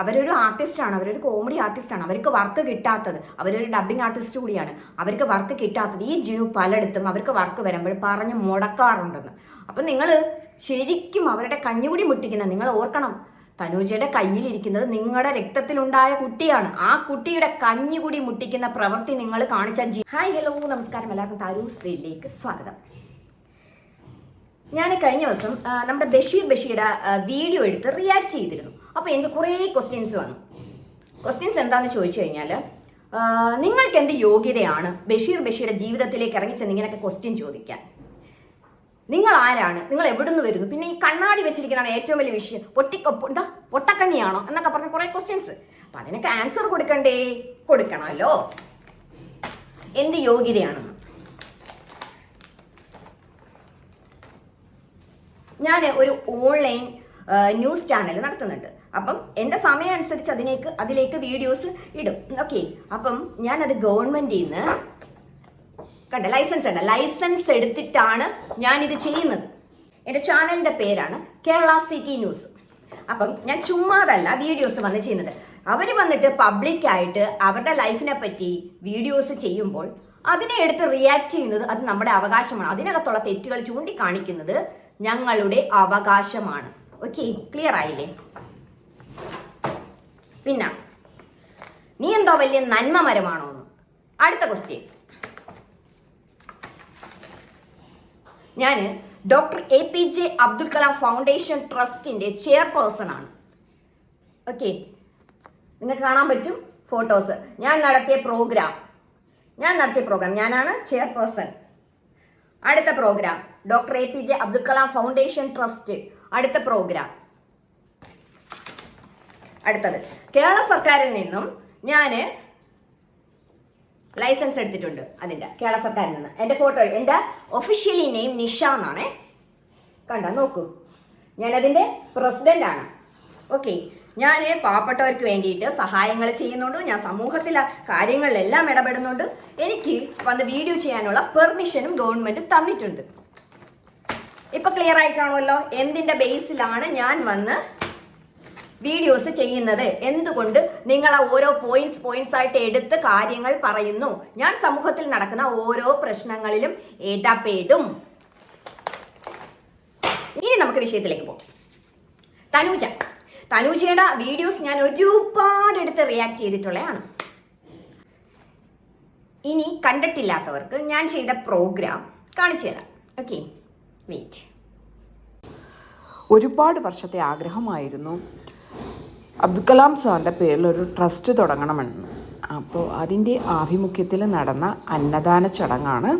അവരൊരു ആർട്ടിസ്റ്റാണ് അവരൊരു കോമഡി ആർട്ടിസ്റ്റാണ് അവർക്ക് വർക്ക് കിട്ടാത്തത് അവരൊരു ഡബിങ് ആർട്ടിസ്റ്റ് കൂടിയാണ്. അവർക്ക് വർക്ക് കിട്ടാത്തത് ഈ ജിനു പലയിടത്തും അവർക്ക് വർക്ക് വരുമ്പോൾ പറഞ്ഞ് മുടക്കാറുണ്ടെന്ന്. അപ്പം നിങ്ങൾ ശരിക്കും അവരുടെ കഞ്ഞുകൂടി മുട്ടിക്കുന്ന നിങ്ങൾ ഓർക്കണം തനൂജയുടെ കയ്യിലിരിക്കുന്നത് നിങ്ങളുടെ രക്തത്തിലുണ്ടായ കുട്ടിയാണ്. ആ കുട്ടിയുടെ കഞ്ഞി കൂടി മുട്ടിക്കുന്ന പ്രവൃത്തി നിങ്ങൾ കാണിച്ച ജി ഹായ് ഹലോ നമസ്കാരം. എല്ലാവർക്കും താരൂ ശ്രീയിലേക്ക് സ്വാഗതം. ഞാൻ കഴിഞ്ഞ ദിവസം നമ്മുടെ ബഷീർ ബഷീയുടെ വീഡിയോ എടുത്ത് റിയാക്ട് ചെയ്തിരുന്നു. അപ്പോൾ എനിക്ക് കുറേ ക്വസ്റ്റ്യൻസ് വന്നു. ക്വസ്റ്റ്യൻസ് എന്താണെന്ന് ചോദിച്ചു കഴിഞ്ഞാൽ നിങ്ങൾക്ക് എന്ത് യോഗ്യതയാണ് ബഷീർ ബഷീറെ ജീവിതത്തിലേക്ക് ഇറങ്ങിച്ചെന്ന് ഇങ്ങനെയൊക്കെ ക്വസ്റ്റ്യൻ ചോദിക്കാൻ. നിങ്ങൾ ആരാണ്? നിങ്ങൾ എവിടുന്ന് വരുന്നു? പിന്നെ ഈ കണ്ണാടി വെച്ചിരിക്കുന്നതാണ് ഏറ്റവും വലിയ വിഷയം പൊട്ടിക്കൊപ്പ് എന്താ പൊട്ടക്കണ്ണിയാണോ എന്നൊക്കെ പറഞ്ഞ കുറേ ക്വസ്റ്റ്യൻസ് അപ്പം അതിനൊക്കെ ആൻസർ കൊടുക്കണ്ടേ? കൊടുക്കണമല്ലോ. എന്ത് യോഗ്യതയാണെന്ന്? ഞാൻ ഒരു ഓൺലൈൻ ന്യൂസ് ചാനൽ നടത്തുന്നുണ്ട്. അപ്പം എന്റെ സമയം അനുസരിച്ച് അതിലേക്ക് അതിലേക്ക് വീഡിയോസ് ഇടും. ഓക്കെ അപ്പം ഞാനത് ഗവൺമെന്റിൽ നിന്ന് കണ്ട? ലൈസൻസ് ഉണ്ട്? ലൈസൻസ് എടുത്തിട്ടാണ് ഞാനിത് ചെയ്യുന്നത്. എന്റെ ചാനലിന്റെ പേരാണ് കേരള സിറ്റി ന്യൂസ് അപ്പം ഞാൻ ചുമ്മാതല്ല വീഡിയോസ് വന്ന് ചെയ്യുന്നത്. അവർ വന്നിട്ട് പബ്ലിക്കായിട്ട് അവരുടെ ലൈഫിനെ പറ്റി വീഡിയോസ് ചെയ്യുമ്പോൾ അതിനെ എടുത്ത് റിയാക്ട് ചെയ്യുന്നത് അത് നമ്മുടെ അവകാശമാണ്. അതിനകത്തുള്ള തെറ്റുകൾ ചൂണ്ടിക്കാണിക്കുന്നത് ഞങ്ങളുടെ അവകാശമാണ്. ഓക്കെ ക്ലിയർ ആയില്ലേ? പിന്നെ നീ എന്തോ വലിയ നന്മ മരമാണോ എന്ന്? അടുത്ത ക്വസ്റ്റ്യൻ ഞാൻ doctor A P J Abdul Kalam foundation ട്രസ്റ്റിന്റെ ചെയർപേഴ്സൺ ആണ്. ഓക്കെ നിങ്ങൾക്ക് കാണാൻ പറ്റും ഫോട്ടോസ് ഞാൻ നടത്തിയ പ്രോഗ്രാം ഞാൻ നടത്തിയ പ്രോഗ്രാം ഞാനാണ് ചെയർപേഴ്സൺ അടുത്ത program doctor A P J Abdul Kalam foundation trust അടുത്ത പ്രോഗ്രാം അടുത്തത്. കേരള സർക്കാരിൽ നിന്നും ഞാൻ ലൈസൻസ് എടുത്തിട്ടുണ്ട് അതിന്റെ കേരള സർക്കാരിൽ നിന്ന്. എന്റെ ഫോട്ടോ എന്റെ ഒഫീഷ്യലി നെയിം നിഷ എന്നാണേ. കണ്ട നോക്കൂ. ഞാനതിന്റെ പ്രസിഡന്റ് ആണ്. ഓക്കെ ഞാൻ പാവപ്പെട്ടവർക്ക് വേണ്ടിയിട്ട് സഹായങ്ങൾ ചെയ്യുന്നുണ്ട്. ഞാൻ സമൂഹത്തിലെ കാര്യങ്ങളിലെല്ലാം ഇടപെടുന്നുണ്ട്. എനിക്ക് വന്ന് വീഡിയോ ചെയ്യാനുള്ള പെർമിഷനും ഗവൺമെന്റ് തന്നിട്ടുണ്ട്. ഇപ്പൊ ക്ലിയർ ആയി കാണുമല്ലോ? എന്തിന്റെ ബേസിലാണ് ഞാൻ വന്ന് വീഡിയോസ് ചെയ്യുന്നത്. എന്തുകൊണ്ട് നിങ്ങൾ ഓരോ പോയിന്റ്സ് പോയിന്റ്സ് ആയിട്ട് എടുത്ത് കാര്യങ്ങൾ പറയുന്നു? ഞാൻ സമൂഹത്തിൽ നടക്കുന്ന ഓരോ പ്രശ്നങ്ങളിലും ഇടപെടും. ഇനി നമുക്ക് വിഷയത്തിലേക്ക് പോകാം. തനൂജ. തനൂജയുടെ വീഡിയോസ് ഞാൻ ഒരുപാട് എടുത്ത് റിയാക്ട് ചെയ്തിട്ടുള്ളതാണ് ഇനി കണ്ടിട്ടില്ലാത്തവർക്ക് ഞാൻ ചെയ്ത പ്രോഗ്രാം കാണിച്ചു തരാം. ഓക്കെ വെയിറ്റ് ഒരുപാട് വർഷത്തെ ആഗ്രഹമായിരുന്നു അബ്ദുൽ കലാം സാറിന്റെ പേരിൽ ഒരു ട്രസ്റ്റ് തുടങ്ങണമെന്ന്. അപ്പോൾ അതിന്റെ ആഭിമുഖ്യത്തിൽ നടന്ന അന്നദാന ചടങ്ങാണ്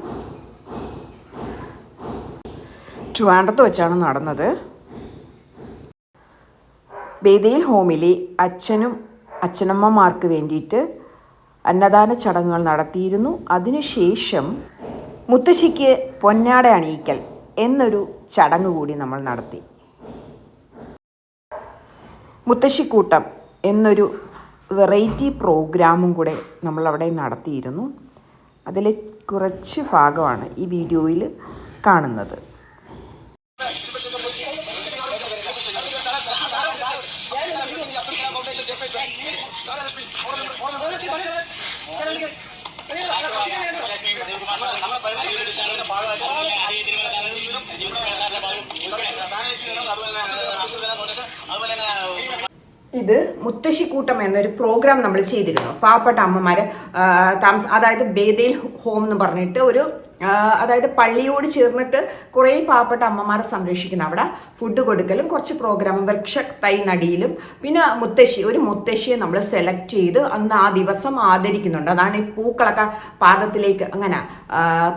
ട്രിവാൻഡ്രത്ത് വെച്ചാണ് നടന്നത്. വേദിയിൽ ഹോമിലെ അച്ഛനും അച്ഛനമ്മമാർക്ക് വേണ്ടിയിട്ട് അന്നദാന ചടങ്ങുകൾ നടത്തിയിരുന്നു. അതിനുശേഷം മുത്തശ്ശിക്ക് പൊന്നാട അണിയിക്കൽ എന്നൊരു ചടങ്ങ് കൂടി നമ്മൾ നടത്തി. മുത്തശ്ശിക്കൂട്ടം എന്നൊരു വെറൈറ്റി പ്രോഗ്രാമും കൂടെ നമ്മളവിടെ നടത്തിയിരുന്നു. അതിലെ കുറച്ച് ഭാഗമാണ് ഈ വീഡിയോയിൽ കാണുന്നത്. ഇത് മുത്തശ്ശിക്കൂട്ടം എന്നൊരു പ്രോഗ്രാം നമ്മൾ ചെയ്തിരുന്നു. പാവപ്പെട്ട അമ്മമാർ താമസ അതായത് ബേദേൽ ഹോം എന്ന് പറഞ്ഞിട്ട് ഒരു അതായത് പള്ളിയോട് ചേർന്നിട്ട് കുറേ പാവപ്പെട്ട അമ്മമാരെ സംരക്ഷിക്കുന്ന അവിടെ ഫുഡ് കൊടുക്കലും കുറച്ച് പ്രോഗ്രാം വൃക്ഷ തൈ നടിയിലും. പിന്നെ മുത്തശ്ശി ഒരു മുത്തശ്ശിയെ നമ്മൾ സെലക്ട് ചെയ്ത് അന്ന് ആ ദിവസം ആദരിക്കുന്നുണ്ട്. അതാണ് ഈ പൂക്കളൊക്കെ പാദത്തിലേക്ക് അങ്ങനെ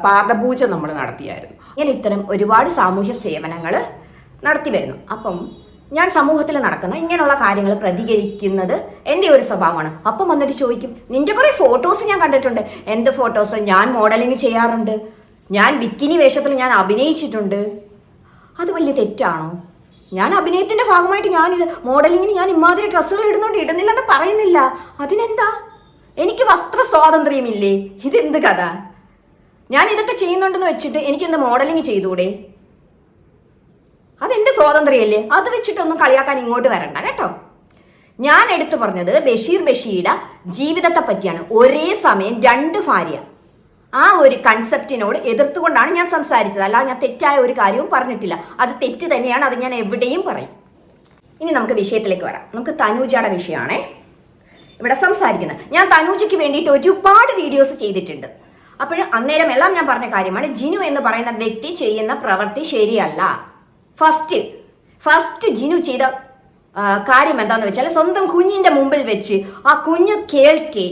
പാദപൂജ നമ്മൾ നടത്തിയായിരുന്നു. ഇങ്ങനെ ഇത്തരം ഒരുപാട് സാമൂഹ്യ സേവനങ്ങൾ നടത്തി വരുന്നു. അപ്പം ഞാൻ സമൂഹത്തിൽ നടക്കുന്ന ഇങ്ങനെയുള്ള കാര്യങ്ങൾ പ്രതികരിക്കുന്നത് എന്റെ ഒരു സ്വഭാവമാണ്. അപ്പം വന്നിട്ട് ചോദിക്കും നിന്റെ കുറേ ഫോട്ടോസ് ഞാൻ കണ്ടിട്ടുണ്ട്. എന്ത് ഫോട്ടോസ് ഞാൻ മോഡലിംഗ് ചെയ്യാറുണ്ട്. ഞാൻ ബിക്കിനി വേഷത്തിൽ ഞാൻ അഭിനയിച്ചിട്ടുണ്ട്. അത് വലിയ തെറ്റാണോ? ഞാൻ അഭിനയത്തിന്റെ ഭാഗമായിട്ട് ഞാനിത് മോഡലിങ്ങിന് ഞാൻ ഇമാതിരി ഡ്രസ്സുകൾ ഇടുന്നുണ്ട് ഇടുന്നില്ലെന്ന് പറയുന്നില്ല. അതിനെന്താ? എനിക്ക് വസ്ത്ര സ്വാതന്ത്ര്യമില്ലേ? ഇതെന്ത് കഥ? ഞാൻ ഇതൊക്കെ ചെയ്യുന്നുണ്ടെന്ന് വെച്ചിട്ട് എനിക്കെന്ത് മോഡലിംഗ് ചെയ്തൂടെ അതെന്റെ സ്വാതന്ത്ര്യമല്ലേ? അത് വെച്ചിട്ടൊന്നും കളിയാക്കാൻ ഇങ്ങോട്ട് വരണ്ട കേട്ടോ? ഞാൻ എടുത്തു പറഞ്ഞത് ബഷീർ ബഷീയുടെ ജീവിതത്തെ പറ്റിയാണ്. ഒരേ സമയം രണ്ട് ഭാര്യ. ആ ഒരു കൺസെപ്റ്റിനോട് എതിർത്തുകൊണ്ടാണ് ഞാൻ സംസാരിച്ചത്. അല്ലാതെ ഞാൻ തെറ്റായ ഒരു കാര്യവും പറഞ്ഞിട്ടില്ല. അത് തെറ്റ് തന്നെയാണ് അത് ഞാൻ എവിടെയും പറയും. ഇനി നമുക്ക് വിഷയത്തിലേക്ക് വരാം. നമുക്ക് തനൂജയുടെ വിഷയമാണേ. ഇവിടെ സംസാരിക്കുന്നത്. ഞാൻ തനൂജയ്ക്ക് വേണ്ടിയിട്ട് ഒരുപാട് വീഡിയോസ് ചെയ്തിട്ടുണ്ട്. അപ്പോൾ അന്നേരം എല്ലാം ഞാൻ പറഞ്ഞ കാര്യമാണ് ജിനു എന്ന് പറയുന്ന വ്യക്തി ചെയ്യുന്ന പ്രവൃത്തി ശരിയല്ല. ഫസ്റ്റ് ഫസ്റ്റ് ജിനു ചെയ്ത കാര്യം എന്താണെന്ന് വെച്ചാൽ സ്വന്തം കുഞ്ഞിന്റെ മുമ്പിൽ വെച്ച് ആ കുഞ്ഞ് കേൾക്കേ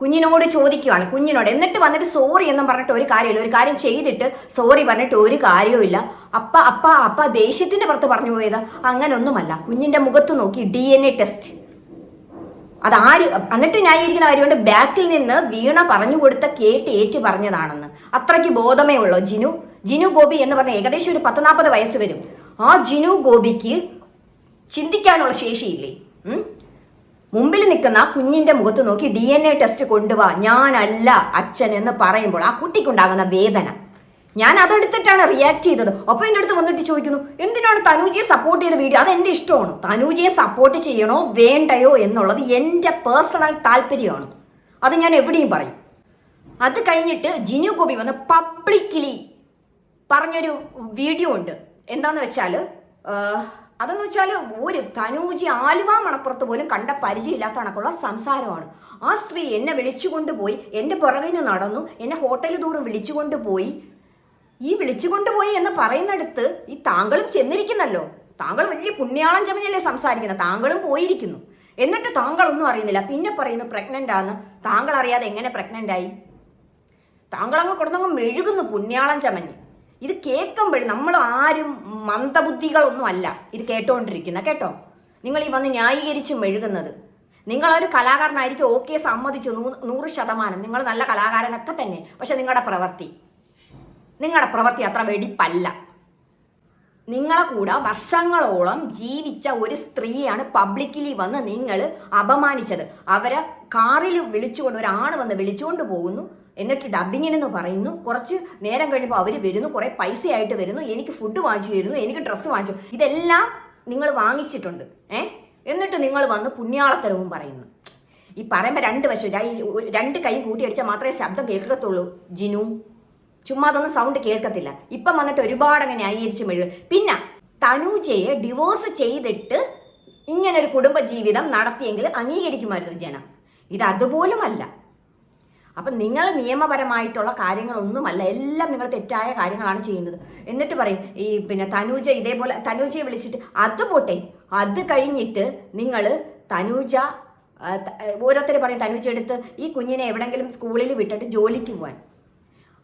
കുഞ്ഞിനോട് ചോദിക്കുകയാണ് കുഞ്ഞിനോട്. എന്നിട്ട് വന്നിട്ട് സോറി എന്നും പറഞ്ഞിട്ട് ഒരു കാര്യമില്ല. ഒരു കാര്യം ചെയ്തിട്ട് സോറി പറഞ്ഞിട്ട് ഒരു കാര്യവുമില്ല അപ്പ അപ്പ അപ്പ ദേഷ്യത്തിന്റെ പുറത്ത് പറഞ്ഞു പോയത്. അങ്ങനൊന്നുമല്ല. കുഞ്ഞിന്റെ മുഖത്ത് നോക്കി ഡി എൻ എ ടെസ്റ്റ് അത് ആര് എന്നിട്ട് ന്യായീകരിക്കുന്ന കാര്യമുണ്ട് ബാക്കിൽ നിന്ന് വീണ പറഞ്ഞു കൊടുത്ത കേട്ട് ഏറ്റു പറഞ്ഞതാണെന്ന്. അത്രയ്ക്ക് ബോധമേ ഉള്ളൂ ജിനു. ജിനു ഗോപി എന്ന് പറഞ്ഞ ഏകദേശം ഒരു പത്ത് നാൽപ്പത് വയസ്സ് വരും. ആ ജിനു ഗോപിക്ക് ചിന്തിക്കാനുള്ള ശേഷിയില്ലേ? മുമ്പിൽ നിൽക്കുന്ന കുഞ്ഞിന്റെ മുഖത്ത് നോക്കി ഡി എൻ എ ടെസ്റ്റ് കൊണ്ടുവാ ഞാനല്ല അച്ഛൻ എന്ന് പറയുമ്പോൾ ആ കുട്ടിക്കുണ്ടാകുന്ന വേദന. ഞാൻ അതെടുത്തിട്ടാണ് റിയാക്ട് ചെയ്തത്. അപ്പോൾ എന്റെ അടുത്ത് വന്നിട്ട് ചോദിക്കുന്നു എന്തിനാണ് തനൂജിയെ സപ്പോർട്ട് ചെയ്ത വീഡിയോ അത് എന്റെ ഇഷ്ടമാണ്. തനൂജിയെ സപ്പോർട്ട് ചെയ്യണോ വേണ്ടയോ എന്നുള്ളത് എന്റെ പേഴ്സണൽ താല്പര്യമാണ്. അത് ഞാൻ എവിടെയും പറയും. അത് കഴിഞ്ഞിട്ട് ജിനു ഗോപി വന്ന് പബ്ലിക്കലി പറഞ്ഞൊരു വീഡിയോ ഉണ്ട്. എന്താന്ന് വെച്ചാൽ അതെന്ന് വെച്ചാൽ ഒരു തനൂജി ആലുവ മണപ്പുറത്ത് പോലും കണ്ട പരിചയമില്ലാത്ത കണക്കുള്ള സംസാരമാണ്. ആ സ്ത്രീ എന്നെ വിളിച്ചുകൊണ്ട് പോയി എന്റെ പുറകിന് നടന്നു എന്നെ ഹോട്ടൽ ദൂരം വിളിച്ചുകൊണ്ട് പോയി. ഈ വിളിച്ചുകൊണ്ട് പോയി എന്ന് പറയുന്നിടത്ത് ഈ താങ്കളും ചെന്നിരിക്കുന്നല്ലോ. താങ്കൾ വലിയ പുണ്യാളം ചമഞ്ഞല്ലേ സംസാരിക്കുന്നത്? താങ്കളും പോയിരിക്കുന്നു. എന്നിട്ട് താങ്കളൊന്നും അറിയുന്നില്ല. പിന്നെ പറയുന്നു പ്രഗ്നന്റ് ആണ് താങ്കൾ അറിയാതെ എങ്ങനെ പ്രഗ്നന്റ് ആയി? താങ്കൾ അങ്ങ് കൊടുത്തങ്ങ് മെഴുകുന്നു പുണ്യാളം ചമഞ്ഞ്. ഇത് കേൾക്കുമ്പോഴും നമ്മൾ ആരും മന്ദബുദ്ധികളൊന്നും അല്ല. ഇത് കേട്ടോണ്ടിരിക്കുന്ന കേട്ടോ? നിങ്ങൾ ഈ വന്ന് ന്യായീകരിച്ച് മെഴുകുന്നത്. നിങ്ങളൊരു കലാകാരനായിരിക്കും ഓക്കെ സമ്മതിച്ചു നൂ നൂറ് ശതമാനം. നിങ്ങൾ നല്ല കലാകാരനൊക്കെ തന്നെ പക്ഷെ നിങ്ങളുടെ പ്രവൃത്തി. നിങ്ങളുടെ പ്രവൃത്തി അത്ര വെടിപ്പല്ല. നിങ്ങളെ കൂടെ വർഷങ്ങളോളം ജീവിച്ച ഒരു സ്ത്രീയാണ് പബ്ലിക്കലി വന്ന് നിങ്ങൾ അപമാനിച്ചത്. അവരെ കാറിൽ വിളിച്ചുകൊണ്ട് ഒരാണ് വന്ന് വിളിച്ചുകൊണ്ട് പോകുന്നു. എന്നിട്ട് ഡബിങ്ങിനെന്ന് പറയുന്നു. കുറച്ച് നേരം കഴിയുമ്പോൾ അവർ വരുന്നു. കുറേ പൈസയായിട്ട് വരുന്നു. എനിക്ക് ഫുഡ് വാങ്ങിച്ചു തരുന്നു. എനിക്ക് ഡ്രസ്സ് വാങ്ങിച്ചു ഇതെല്ലാം നിങ്ങൾ വാങ്ങിച്ചിട്ടുണ്ട്. ഏ? എന്നിട്ട് നിങ്ങൾ വന്ന് പുണ്യാളത്തരവും പറയുന്നു. ഈ പറയുമ്പോൾ രണ്ട് വശം. രണ്ട് കൈ കൂട്ടിയടിച്ചാൽ മാത്രമേ ശബ്ദം കേൾക്കത്തുള്ളൂ. ജിനു ചുമ്മാ അതൊന്നും സൗണ്ട് കേൾക്കത്തില്ല. ഇപ്പം വന്നിട്ട് ഒരുപാട് അങ്ങനെ ന്യായീകരിച്ച് മെഴുക. പിന്നെ തനൂജയെ ഡിവോഴ്സ് ചെയ്തിട്ട് ഇങ്ങനൊരു കുടുംബജീവിതം കുടുംബ ജീവിതം നടത്തിയെങ്കിൽ അംഗീകരിക്കുമായിരുന്നു ജനം. ഇത് അതുപോലുമല്ല. അപ്പം നിങ്ങൾ നിയമപരമായിട്ടുള്ള കാര്യങ്ങളൊന്നുമല്ല എല്ലാം നിങ്ങൾ തെറ്റായ കാര്യങ്ങളാണ് ചെയ്യുന്നത്. എന്നിട്ട് പറയും ഈ പിന്നെ തനൂജ ഇതേപോലെ തനൂജയെ വിളിച്ചിട്ട് അത് പോട്ടെ അത് കഴിഞ്ഞിട്ട് നിങ്ങൾ തനൂജ ഓരോരുത്തർ പറയും തനൂജ എടുത്ത് ഈ കുഞ്ഞിനെ എവിടെങ്കിലും സ്കൂളിൽ വിട്ടിട്ട് ജോലിക്ക് പോകാൻ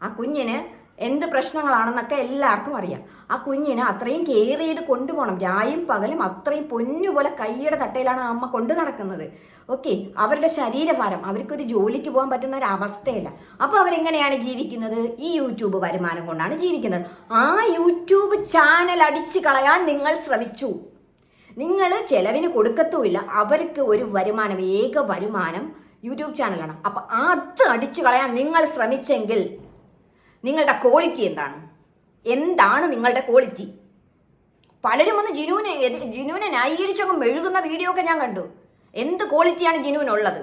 ആ കുഞ്ഞിന് എന്ത് പ്രശ്നങ്ങളാണെന്നൊക്കെ എല്ലാവർക്കും അറിയാം. ആ കുഞ്ഞിനെ അത്രയും കെയർ ചെയ്ത് കൊണ്ടുപോകണം. രായും പകലും അത്രയും പൊന്നുപോലെ കൈയുടെ തട്ടയിലാണ് ആ അമ്മ കൊണ്ടു നടക്കുന്നത്. ഓക്കെ അവരുടെ ശരീരഭാരം അവർക്കൊരു ജോലിക്ക് പോകാൻ പറ്റുന്ന ഒരു അവസ്ഥയില്ല. അപ്പോൾ അവരെങ്ങനെയാണ് ജീവിക്കുന്നത്? ഈ യൂട്യൂബ് വരുമാനം കൊണ്ടാണ് ജീവിക്കുന്നത്. ആ യൂട്യൂബ് ചാനൽ അടിച്ചു കളയാൻ നിങ്ങൾ ശ്രമിച്ചു. നിങ്ങൾ ചെലവിന് കൊടുക്കത്തുമില്ല. അവർക്ക് ഒരു വരുമാനം ഏക വരുമാനം യൂട്യൂബ് ചാനലാണ് അപ്പം അത് അടിച്ചു കളയാൻ നിങ്ങൾ ശ്രമിച്ചെങ്കിൽ നിങ്ങളുടെ ക്വാളിറ്റി എന്താണ്? എന്താണ് നിങ്ങളുടെ ക്വാളിറ്റി പലരും വന്ന് ജിനുവിനെ ജിനുവിനെ ന്യായീകരിച്ചങ്ങ് മെഴുകുന്ന വീഡിയോ ഒക്കെ ഞാൻ കണ്ടു. എന്ത് ക്വാളിറ്റിയാണ് ജിനുവിനുള്ളത്?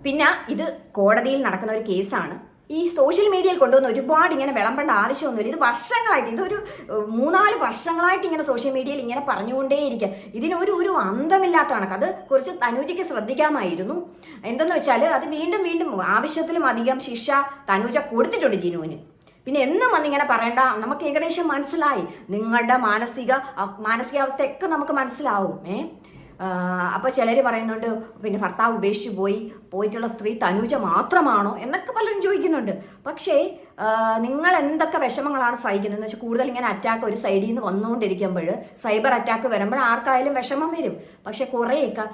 പിന്നെ ഇത് കോടതിയിൽ നടക്കുന്ന ഒരു കേസാണ് ഈ സോഷ്യൽ മീഡിയയിൽ കൊണ്ടുവന്ന് ഒരുപാട് ഇങ്ങനെ വിളമ്പേണ്ട ആവശ്യമൊന്നുമില്ല. ഇത് വർഷങ്ങളായിട്ട് ഇതൊരു ഏഹ്, മൂന്നാൽ വർഷങ്ങളായിട്ട് ഇങ്ങനെ സോഷ്യൽ മീഡിയയിൽ ഇങ്ങനെ പറഞ്ഞുകൊണ്ടേയിരിക്കുക ഇതിനൊരു ഒരു അന്തമില്ലാത്ത കണക്ക്. അത് കുറച്ച് തനൂജയ്ക്ക് ശ്രദ്ധിക്കാമായിരുന്നു. എന്തെന്ന് വെച്ചാൽ അത് വീണ്ടും വീണ്ടും ആവശ്യത്തിലും അധികം ശിക്ഷ തനൂജ കൊടുത്തിട്ടുണ്ട് ജിനുവിന്. പിന്നെ എന്നും വന്നിങ്ങനെ പറയണ്ട നമുക്ക് ഏകദേശം മനസ്സിലായി. നിങ്ങളുടെ മാനസിക മാനസികാവസ്ഥയൊക്കെ നമുക്ക് മനസ്സിലാവും ഏ? അപ്പോൾ ചിലർ പറയുന്നുണ്ട് പിന്നെ ഭർത്താവ് ഉപേക്ഷിച്ച് പോയി പോയിട്ടുള്ള സ്ത്രീ തനൂജ മാത്രമാണോ? എന്നൊക്കെ പലരും ചോദിക്കുന്നുണ്ട്. പക്ഷേ നിങ്ങൾ എന്തൊക്കെ വിഷമങ്ങളാണ് സഹിക്കുന്നത്? എന്ന് വെച്ചാൽ കൂടുതൽ ഇങ്ങനെ അറ്റാക്ക് ഒരു സൈഡിൽ നിന്ന് വന്നുകൊണ്ടിരിക്കുമ്പോൾ സൈബർ അറ്റാക്ക് വരുമ്പോൾ ആർക്കായാലും വിഷമം വരും. പക്ഷേ കുറേയൊക്കെ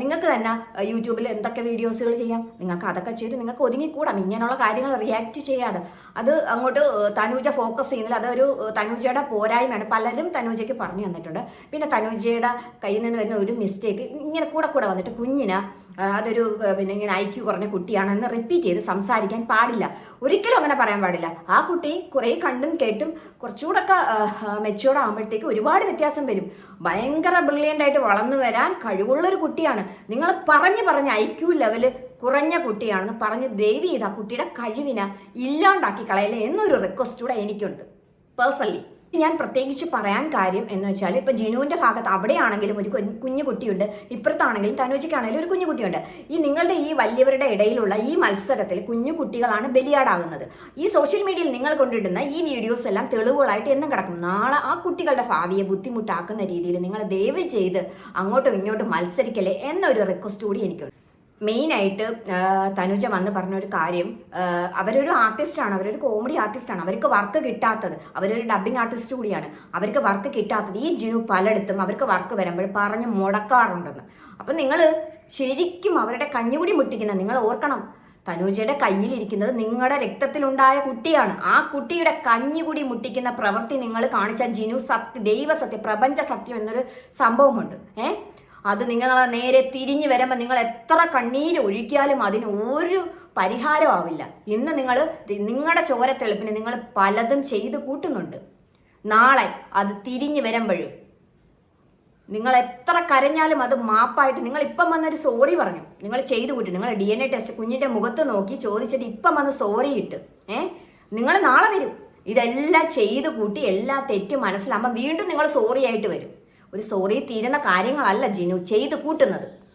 നിങ്ങൾക്ക് തന്നെ യൂട്യൂബിൽ എന്തൊക്കെ വീഡിയോസുകൾ ചെയ്യാം? നിങ്ങൾക്ക് അതൊക്കെ ചെയ്ത് നിങ്ങൾക്ക് ഒതുങ്ങിക്കൂടാം. ഇങ്ങനെയുള്ള കാര്യങ്ങൾ റിയാക്ട് ചെയ്യാതെ അത് അങ്ങോട്ട് തനൂജ ഫോക്കസ് ചെയ്യുന്നില്ല. അതൊരു തനൂജയുടെ പോരായ്മയാണ്. പലരും തനൂജയ്ക്ക് പറഞ്ഞു തന്നിട്ടുണ്ട്. പിന്നെ തനൂജയുടെ കയ്യിൽ നിന്ന് വരുന്ന ഒരു മിസ്റ്റേക്ക് ഇങ്ങനെ കൂടെ കൂടെ വന്നിട്ട് കുഞ്ഞിന് അതൊരു പിന്നെ ഇങ്ങനെ ഐക്യു കുറഞ്ഞ കുട്ടിയാണെന്ന് റിപ്പീറ്റ് ചെയ്ത് സംസാരിക്കാൻ പാടില്ല. ഒരിക്കലും അങ്ങനെ പറയാൻ പാടില്ല. ആ കുട്ടി കുറേ കണ്ടും കേട്ടും കുറച്ചുകൂടൊക്കെ മെച്ചുവേർഡ് ആകുമ്പോഴത്തേക്ക് ഒരുപാട് വ്യത്യാസം വരും. ഭയങ്കര ബ്രില്യന്റ് ആയിട്ട് വളർന്നു വരാൻ കഴിവുള്ളൊരു കുട്ടിയാണ്. നിങ്ങൾ പറഞ്ഞ് പറഞ്ഞ് ഐക്യു ലെവൽ കുറഞ്ഞ കുട്ടിയാണെന്ന് പറഞ്ഞ് ദയവ് കുട്ടിയുടെ കഴിവിനെ ഇല്ലാണ്ടാക്കി കളയല്ലേ എന്നൊരു റിക്വസ്റ്റ് കൂടെ എനിക്കുണ്ട്. പേഴ്സണലി ഞാൻ പ്രത്യേകിച്ച് പറയാൻ കാര്യം എന്ന് വെച്ചാൽ ഇപ്പൊ ജിനുവിന്റെ ഭാഗത്ത് അവിടെയാണെങ്കിലും ഒരു കുഞ്ഞു കുട്ടിയുണ്ട്. ഇപ്പുറത്താണെങ്കിലും തനുജിക്കാണെങ്കിലും ഒരു കുഞ്ഞു കുട്ടിയുണ്ട്. ഈ നിങ്ങളുടെ ഈ വലിയവരുടെ ഇടയിലുള്ള ഈ മത്സരത്തിൽ കുഞ്ഞു കുട്ടികളാണ് ബലിയാടാകുന്നത്. ഈ സോഷ്യൽ മീഡിയയിൽ നിങ്ങൾ കൊണ്ടിടുന്ന ഈ വീഡിയോസ് എല്ലാം തെളിവുകളായിട്ട് എന്നും കിടക്കും. നാളെ ആ കുട്ടികളുടെ ഭാവിയെ ബുദ്ധിമുട്ടാക്കുന്ന രീതിയിൽ നിങ്ങൾ ദയവ് ചെയ്ത് അങ്ങോട്ടും ഇങ്ങോട്ടും മത്സരിക്കല്ലേ എന്നൊരു റിക്വസ്റ്റ് കൂടി എനിക്കുണ്ട്. മെയിനായിട്ട് തനുജ വന്ന് പറഞ്ഞൊരു കാര്യം അവരൊരു ആർട്ടിസ്റ്റാണ് അവരൊരു കോമഡി ആർട്ടിസ്റ്റാണ് അവർക്ക് വർക്ക് കിട്ടാത്തത് അവരൊരു ഡബിങ് ആർട്ടിസ്റ്റ് കൂടിയാണ് അവർക്ക് വർക്ക് കിട്ടാത്തത് ഈ ജിനു പലയിടത്തും അവർക്ക് വർക്ക് വരുമ്പോൾ പറഞ്ഞ് മുടക്കാറുണ്ടെന്ന്. അപ്പം നിങ്ങൾ ശരിക്കും അവരുടെ കഞ്ഞുകൂടി മുട്ടിക്കുന്ന നിങ്ങൾ ഓർക്കണം തനൂജയുടെ കയ്യിലിരിക്കുന്നത് നിങ്ങളുടെ രക്തത്തിലുണ്ടായ കുട്ടിയാണ്. ആ കുട്ടിയുടെ കഞ്ഞി കൂടി മുട്ടിക്കുന്ന പ്രവൃത്തി നിങ്ങൾ കാണിച്ച ജിനു സത്യ ദൈവസത്യം പ്രപഞ്ച സത്യം എന്നൊരു സംഭവമുണ്ട്. ഏ? അത് നിങ്ങൾ നേരെ തിരിഞ്ഞു വരുമ്പോൾ നിങ്ങൾ എത്ര കണ്ണീര് ഒഴിക്കാലും അതിന് ഒരു പരിഹാരം ആവില്ല. ഇന്ന് നിങ്ങൾ നിങ്ങളുടെ ചോരത്തെളുപ്പിന് നിങ്ങൾ പലതും ചെയ്ത് കൂട്ടുന്നുണ്ട്. നാളെ അത് തിരിഞ്ഞു വരുമ്പോഴും നിങ്ങൾ എത്ര കരഞ്ഞാലും അത് മാപ്പായിട്ട് നിങ്ങൾ ഇപ്പം വന്നൊരു സോറി പറഞ്ഞു. നിങ്ങൾ ചെയ്തു കൂട്ടി. നിങ്ങൾ ഡി എൻ എ ടെസ്റ്റ് കുഞ്ഞിന്റെ മുഖത്ത് നോക്കി ചോദിച്ചിട്ട് ഇപ്പം വന്ന് സോറി ഇട്ട്. ഏ? നിങ്ങൾ നാളെ വരും. ഇതെല്ലാം ചെയ്ത് കൂട്ടി എല്ലാ തെറ്റും മനസ്സിലാകുമ്പോൾ വീണ്ടും നിങ്ങൾ സോറി ആയിട്ട് വരും. ഒരു സോറി തീരുന്ന കാര്യങ്ങളല്ല ജിനു. ചെയ്ത് കൂട്ടുന്നത്.